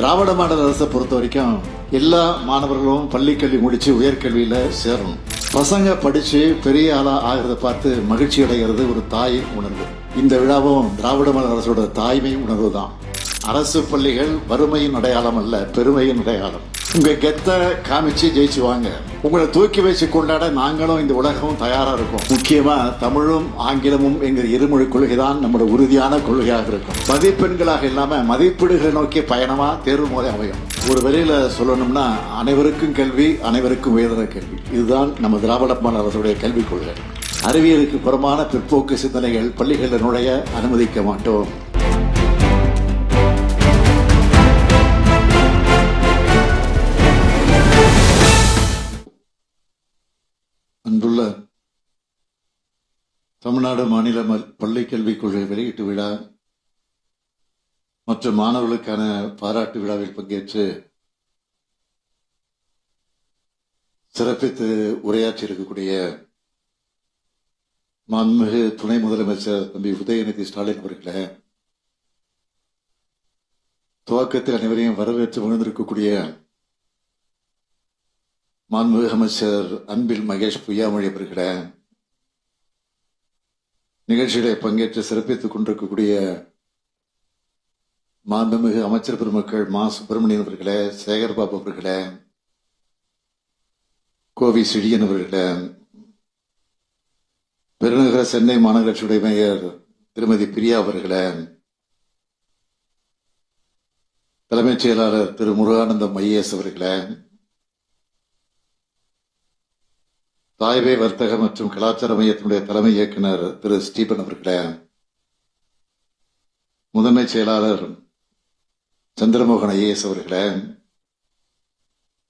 திராவிட model அரசை பொறுத்த வரைக்கும் எல்லா மாணவர்களும் பள்ளிக்கல்வி முடிச்சு உயர்கல்வியில சேரணும். பசங்க படிச்சு பெரிய ஆளா ஆகிறத பார்த்து மகிழ்ச்சி அடைகிறது ஒரு தாயின் உணர்வு. இந்த விழாவும் திராவிட மாடல் அரசோட தாய்மை உணர்வு தான் அரசு பள்ளிகள் வறுமையின் அடையாளம் அல்ல பெருமையின் அடையாளம். உங்க கெத்த காமிச்சு ஜெயிச்சு வாங்க உங்களை தூக்கி வச்சு கொண்டாட நாங்களும் இந்த உலகமும் தயாரா இருக்கோம். முக்கியமா தமிழும் ஆங்கிலமும் எங்கள் இருமொழி கொள்கை தான் நம்மளோட உறுதியான கொள்கையாக இருக்கும். மதிப்பெண்களாக இல்லாம மதிப்பீடுகளை நோக்கிய பயணமா தேர்வு முறை அமையும். ஒரு வழியில சொல்லணும்னா அனைவருக்கும் கல்வி அனைவருக்கும் உயர்ந்த கல்வி. இதுதான் நம்ம திராவிட மாநிலத்துடைய கல்விக் கொள்கை. அறிவியலுக்கு புறமான பிற்போக்கு சிந்தனைகள் பள்ளிகளில் நுழைய அனுமதிக்க மாட்டோம். தமிழ்நாடு மாநில ம- பள்ளி கொள்கை வெளியீட்டு விழா மற்றும் மாணவர்களுக்கான பாராட்டு விழாவில் பங்கேற்று சிறப்பித்து உரையாற்றி இருக்கக்கூடிய மாண்புமிகு துணை முதலமைச்சர் தம்பி உதயநிதி ஸ்டாலின் அவர்களை துவக்கத்தில் அனைவரையும் வரவேற்று மகிழ்ந்திருக்கக்கூடிய மாண்புமிகு அமைச்சர் அன்பில் மகேஷ் பொய்யாமொழி அவர்களை நிகழ்ச்சியிலே பங்கேற்று சிறப்பித்துக் கொண்டிருக்கக்கூடிய மாண்புமிகு அமைச்சர் பெருமக்கள் மா சுப்பிரமணியன் அவர்களே சேகர்பாபு அவர்களே கோவி செழியன் அவர்களே பெருநகர சென்னை மாநகராட்சியுடைய மேயர் திருமதி பிரியா அவர்களே தலைமைச் செயலாளர் திரு முருகானந்தம் ஐஏஎஸ் அவர்களே தாய்வே வர்த்தக மற்றும் கலாச்சார மையத்தினுடைய தலைமை இயக்குனர் திரு ஸ்டீபன் அவர்களே. முதன்மை செயலாளர் சந்திரமோகன் ஐஏஎஸ் அவர்களே.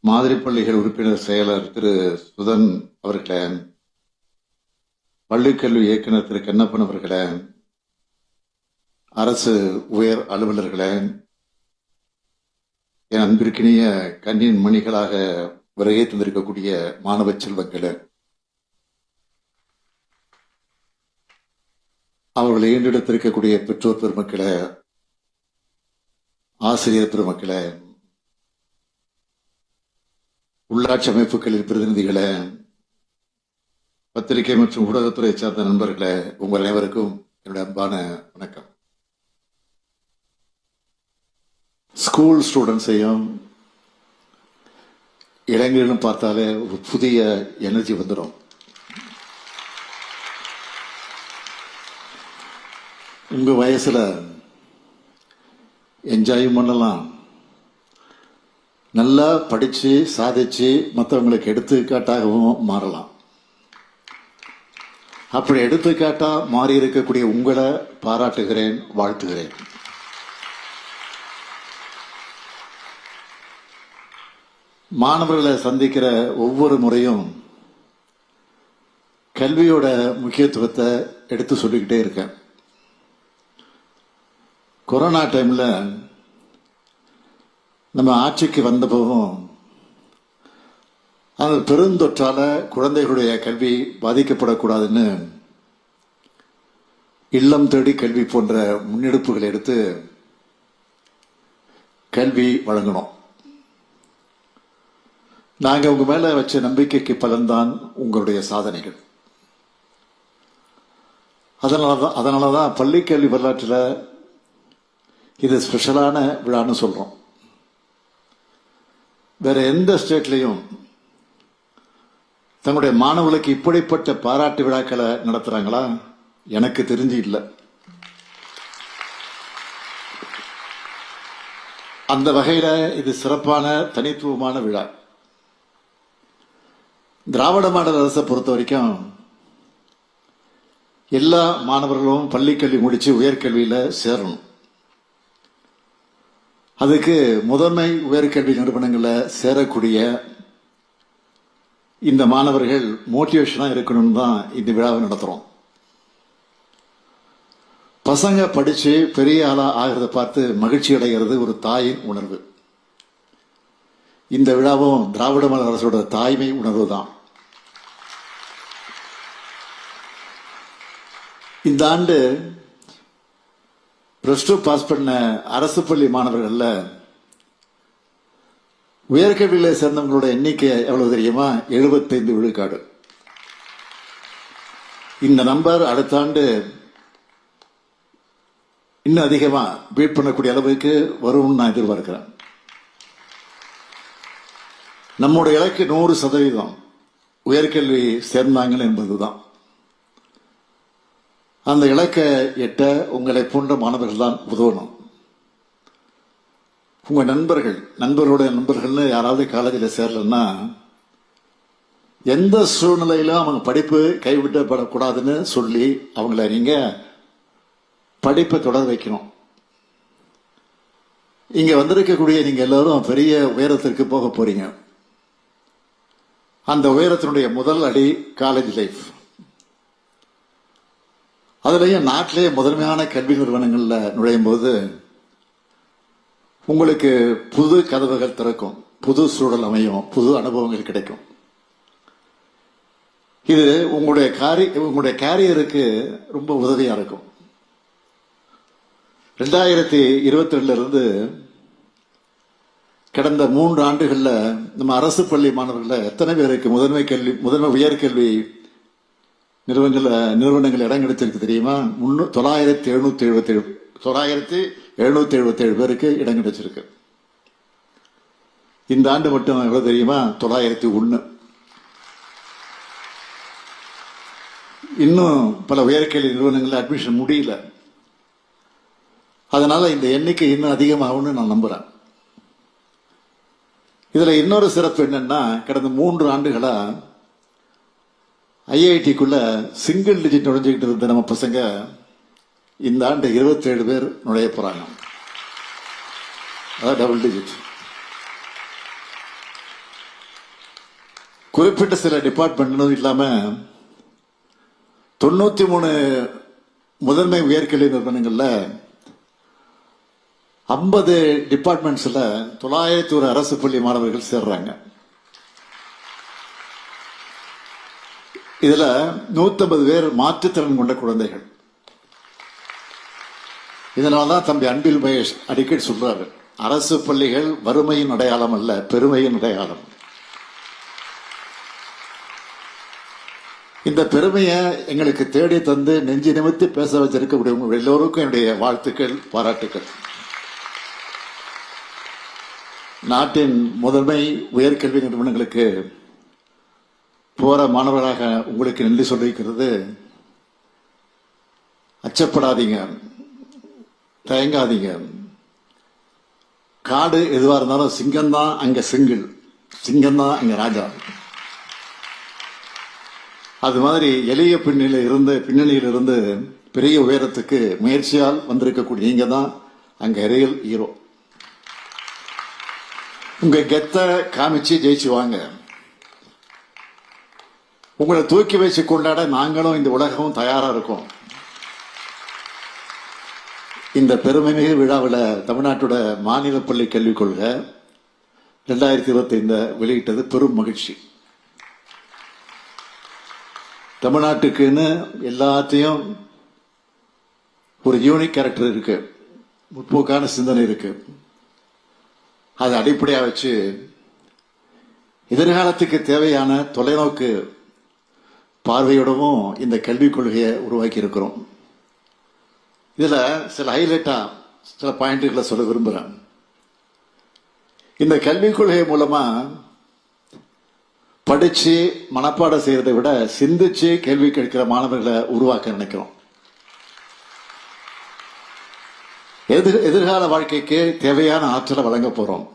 மாதிரி பள்ளிகள் உறுப்பினர் செயலர் திரு சுதன் அவர்களே. பள்ளிக்கல்வி இயக்குனர் திரு கண்ணப்பன் அவர்களே. அரசு உயர் அலுவலர்களே. என் அன்பிற்கினிய கண்ணின் மணிகளாக வருகை தந்திருக்கக்கூடிய மாணவ செல்வங்களே. அவர்களை ஈண்டெடுத்திருக்கக்கூடிய பெற்றோர் பெருமக்களை ஆசிரியர் பெருமக்களை உள்ளாட்சி அமைப்புகளின் பிரதிநிதிகளை பத்திரிகை மற்றும் ஊடகத்துறை சார்ந்த நண்பர்களை உங்கள் அனைவருக்கும் என்னுடைய அன்பான வணக்கம். ஸ்கூல் ஸ்டூடெண்ட்ஸையும் இளைஞர்களும் பார்த்தாலே ஒரு புதிய எனர்ஜி வந்துடும் உங்கள் வயசில் என்ஜாயும் பண்ணலாம். நல்லா படித்து சாதிச்சு மற்றவங்களுக்கு எடுத்துக்காட்டாகவும் மாறலாம். அப்படி எடுத்துக்காட்டாக மாறி இருக்கக்கூடிய உங்களை பாராட்டுகிறேன் வாழ்த்துகிறேன். மாணவர்களை சந்திக்கிற ஒவ்வொரு முறையும் கல்வியோட முக்கியத்துவத்தை எடுத்து சொல்லிக்கிட்டே இருக்கேன். கொரோனா டைம்ல நம்ம ஆட்சிக்கு வந்தபோதும் அந்த பெருந்தொற்றால குழந்தைகளுடைய கல்வி பாதிக்கப்படக்கூடாதுன்னு இல்லம் தேடி கல்வி போன்ற முன்னெடுப்புகளை எடுத்து கல்வி வழங்கணும். நாங்க உங்க மேல வச்ச நம்பிக்கைக்கு பலன்தான் உங்களுடைய சாதனைகள். அதனாலதான் அதனாலதான் பள்ளி கல்வி வரலாற்றில் இது ஸ்பெஷலான விழான்னு சொல்கிறோம் வேற எந்த ஸ்டேட்லையும் தங்களுடைய மாணவர்களுக்கு இப்படிப்பட்ட பாராட்டு விழாக்களை நடத்துறாங்களா? எனக்கு தெரிஞ்சு இல்லை. அந்த வகையில் இது சிறப்பான தனித்துவமான விழா. திராவிட மாடல் அரசை பொறுத்த வரைக்கும் எல்லா மாணவர்களும் பள்ளிக்கல்வி முடித்து முடிச்சு சேரணும். அதுக்கு முதன்மை உயர்கல்வி நிறுவனங்களில் சேரக்கூடிய இந்த மாணவர்கள் மோட்டிவேஷனாக இருக்கணும்னு தான் இந்த விழாவை நடத்துகிறோம் பசங்க படிச்சு பெரிய ஆளா ஆகிறத பார்த்து மகிழ்ச்சி அடைகிறது ஒரு தாயின் உணர்வு. இந்த விழாவும் திராவிட மலர் அரசோட தாய்மை உணர்வு தான். இந்த ஆண்டு பிளஸ் டூ பாஸ் பண்ண அரசு பள்ளி மாணவர்கள்ல உயர்கல்வியில் சேர்ந்தவங்களோட எண்ணிக்கை எவ்வளவு தெரியுமா? 75 விழுக்காடு. இந்த நம்பர் அடுத்த ஆண்டு இன்னும் அதிகமா பீட் பண்ணக்கூடிய அளவுக்கு வரும்னு நான் எதிர்பார்க்கிறேன். நம்முடைய இலக்கு நூறு சதவீதம் உயர்கல்வி சேர்ந்தாங்கள் என்பதுதான். அந்த இலக்கை எட்ட உங்களை போன்ற மாணவர்கள் தான் உதவணும். உங்கள் நண்பர்கள் நண்பர்களுடைய நண்பர்கள்னு யாராவது காலேஜில் சேரலன்னா எந்த சூழ்நிலையிலும் அவங்க படிப்பு கைவிட்டப்படக்கூடாதுன்னு சொல்லி அவங்கள நீங்கள் படிப்பை தொடர வைக்கணும். இங்கே வந்திருக்கக்கூடிய நீங்கள் எல்லாரும் பெரிய உயரத்திற்கு போக போகிறீங்க அந்த உயரத்தினுடைய முதல் அடி காலேஜ் லைஃப். அதுலயும் நாட்டிலேயே முதன்மையான கல்வி நிறுவனங்கள்ல நுழையும் போது உங்களுக்கு புது கதவுகள் திறக்கும் புது சூழல் அமையும் புது அனுபவங்கள் கிடைக்கும். இது உங்களுடைய காரி உங்களுடைய கேரியருக்கு ரொம்ப உதவியா இருக்கும். ரெண்டாயிரத்தி இருபத்தி ரெண்டுல இருந்து கடந்த மூன்று ஆண்டுகள்ல நம்ம அரசு பள்ளி மாணவர்களில் எத்தனை பேருக்கு முதன்மை கல்வி முதன்மை உயர்கல்வி நிறுவனங்கள் நிறுவனங்கள் இடம் கிடைச்சிருக்கு தெரியுமா? முன்னூ தொள்ளாயிரத்தி எழுநூத்தி எழுபத்தி ஏழு தொள்ளாயிரத்தி எழுநூத்தி எழுபத்தி ஏழு பேருக்கு இடம் கிடைச்சிருக்கு. இந்த ஆண்டு மட்டும் எவ்வளவு தெரியுமா? தொள்ளாயிரத்தி ஒன்று இன்னும் பல உயர்கல்வி நிறுவனங்களில் அட்மிஷன் முடியல. அதனால இந்த எண்ணிக்கை இன்னும் அதிகமாகும்னு நான் நம்புறேன். இதுல இன்னொரு சிறப்பு என்னன்னா கடந்த மூன்று ஆண்டுகளா ஐஐடிக்குள்ள சிங்கிள் டிஜிட் நுழைஞ்சுக்கிட்டு இருந்த நம்ம பசங்க இந்த ஆண்டு 27 பேர் நுழைய போறாங்க. அதான் டபுள் டிஜிட் குறிப்பிட்ட சில டிபார்ட்மெண்ட்னு இல்லாம தொண்ணூத்தி மூணு முதன்மை உயர்கல்வி நிறுவனங்கள்ல ஐம்பது டிபார்ட்மெண்ட்ஸ்ல தொள்ளாயிரத்தி ஒரு அரசு பள்ளி மாணவர்கள் சேர்றாங்க. இதுல 150 பேர் மாற்றுத்திறன் கொண்ட குழந்தைகள். இதனாலதான் தம்பி அன்பில் மகேஷ் அடிக்கடி சொல்றாரு அரசு பள்ளிகள் வறுமையின் அடையாளம் அல்ல பெருமையின் அடையாளம். இந்த பெருமையை எங்களுக்கு தேடி தந்து நெஞ்சு நிமித்தி பேச வச்சிருக்கக்கூடிய உங்க எல்லோருக்கும் என்னுடைய வாழ்த்துக்கள் பாராட்டுக்கள். நாட்டின் முதன்மை உயர்கல்வி நிறுவனங்களுக்கு போற மாணவராக உங்களுக்கு நன்றி சொல்லியிருக்கிறது. அச்சப்படாதீங்க. தயங்காதீங்க. காடு எதுவா இருந்தாலும் சிங்கம் தான் அங்க சிங்கிள் சிங்கம் தான் அங்க ராஜா. அது மாதிரி எளிய பின்னணியில இருந்து பின்னணியில் இருந்து பெரிய உயரத்துக்கு முயற்சியால் வந்திருக்கக்கூடிய நீங்க தான் அங்க ரியல் ஹீரோ உங்க கெத்த காமிச்சு ஜெயிச்சு வாங்க உங்களை தூக்கி வச்சு கொண்டாட நாங்களும் இந்த உலகமும் தயாராக இருக்கோம். இந்த பெருமைமிகு விழாவில் தமிழ்நாட்டோட மாநில பள்ளி கல்விக் கொள்கை ரெண்டாயிரத்தி இருபத்தி வெளியிட்டது பெரும் மகிழ்ச்சி. தமிழ்நாட்டுக்குன்னு எல்லாத்தையும் ஒரு யூனிக் கேரக்டர் இருக்கு. முற்போக்கான சிந்தனை இருக்கு. அதை அடிப்படையாக வச்சு எதிர்காலத்துக்கு தேவையான தொலைநோக்கு பார்வையோடவும் இந்த கல்விக் கொள்கையை உருவாக்கி இருக்கிறோம் இதில் சில ஹைலைட்டாக சில பாயிண்ட்களை சொல்ல விரும்புகிறேன். இந்த கல்விக் கொள்கை மூலமாக படித்து மனப்பாடம் செய்கிறதை விட சிந்திச்சு கேள்வி கேட்கிற மாணவர்களை உருவாக்க நினைக்கிறோம். எதிர் எதிர்கால வாழ்க்கைக்கு தேவையான ஆற்றலை வழங்க போகிறோம்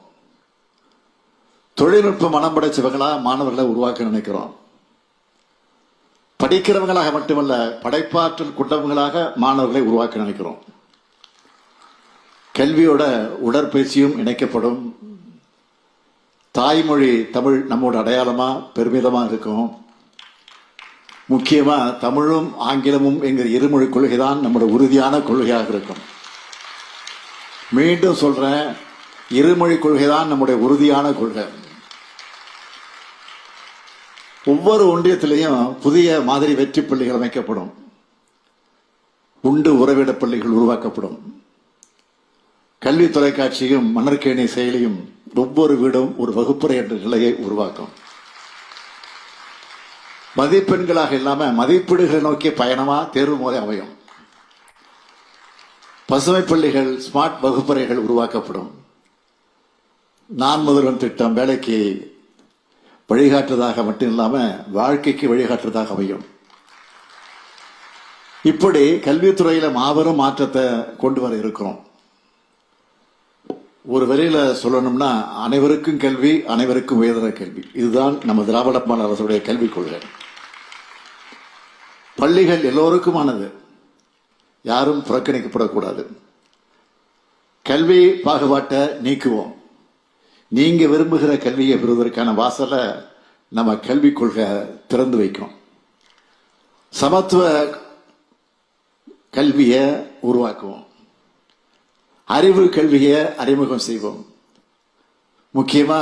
தொழில்நுட்ப மனம் படைச்சவங்களா மாணவர்களை உருவாக்க நினைக்கிறோம். படிக்கிறவங்களாக மட்டுமல்ல படைப்பாற்றல் கொண்டவங்களாக மாணவர்களை உருவாக்க நினைக்கிறோம். கல்வியோட உடற்பயிற்சியும் இணைக்கப்படும். தாய்மொழி தமிழ் நம்மோட அடையாளமா பெருமிதமா இருக்கும். முக்கியமா தமிழும் ஆங்கிலமும் என்கிற இருமொழி கொள்கைதான் நம்மளோட உறுதியான கொள்கையாக இருக்கும். மீண்டும் சொல்றேன் இருமொழி கொள்கைதான் நம்முடைய உறுதியான கொள்கை. ஒவ்வொரு ஒன்றியத்திலையும் புதிய மாதிரி வெற்றி பள்ளிகள் அமைக்கப்படும். உண்டு உறவிட பள்ளிகள் உருவாக்கப்படும். கல்வி தொலைக்காட்சியும் மணற்கேணி செயலியும் ஒவ்வொரு வீடும் ஒரு வகுப்பறை என்ற நிலையை உருவாக்கும். மதிப்பெண்களாக இல்லாம மதிப்பீடுகளை நோக்கிய பயணமா தேர்வு முறை அமையும். பசுமை பள்ளிகள் ஸ்மார்ட் வகுப்பறைகள் உருவாக்கப்படும். நான் முதல்வன் திட்டம் வேலைக்கு வழிகாட்டுறதாக மட்டும் இல்லாமல் வாழ்க்கைக்கு வழிகாட்டுவதாக அமையும். இப்படி கல்வித்துறையில் மாபெரும் மாற்றத்தை கொண்டு வர இருக்கிறோம். ஒரு வரியில சொல்லணும்னா அனைவருக்கும் கல்வி அனைவருக்கும் உயர்தர கல்வி. இதுதான் நம்ம திராவிட மாநில அரசுடைய கல்விக் கொள்கை. பள்ளிகள் எல்லோருக்குமானது. யாரும் புறக்கணிக்கப்படக்கூடாது. கல்வி பாகுபாட்டை நீக்குவோம். நீங்க விரும்புகிற கல்வியை பெறுவதற்கான வாசலை நம்ம கல்விக் கொள்கை திறந்து வைக்கும். சமத்துவ கல்வியை உருவாக்குவோம். அறிவு கல்வியை அறிமுகம் செய்வோம். முக்கியமா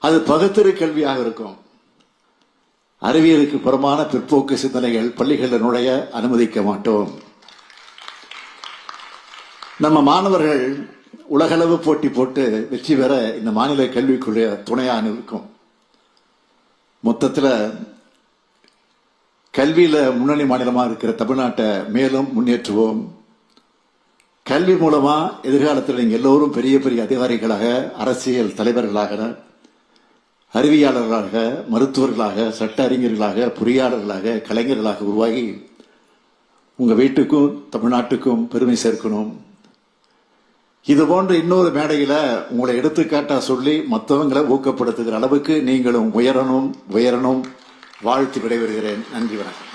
அது பகுத்தறிவு கல்வியாக இருக்கும். அறிவியலுக்கு புறமான பிற்போக்கு சிந்தனைகள் பள்ளிகளில் நுழைய அனுமதிக்க மாட்டோம். நம்ம மாணவர்கள் உலகளவு போட்டி போட்டு வெற்றி பெற இந்த மாநில கல்விக்குரிய துணையாக இருக்கும் மொத்தத்தில் கல்வியில் முன்னணி மாநிலமாக இருக்கிற தமிழ்நாட்டை மேலும் முன்னேற்றுவோம். கல்வி மூலமாக எதிர்காலத்தில் நீங்கள் எல்லோரும் பெரிய பெரிய அதிகாரிகளாக அரசியல் தலைவர்களாக அறிவியாளர்களாக மருத்துவர்களாக சட்ட அறிஞர்களாக பொறியாளர்களாக கலைஞர்களாக உருவாகி உங்கள் வீட்டுக்கும் தமிழ்நாட்டுக்கும் பெருமை சேர்க்கணும். இது போன்ற இன்னொரு மேடையில உங்களை எடுத்துக்காட்டா சொல்லி மற்றவங்களை ஊக்கப்படுத்துகிற அளவுக்கு நீங்களும் உயரணும் உயரணும். வாழ்த்து விடைபெறுகிறேன். நன்றி வணக்கம்.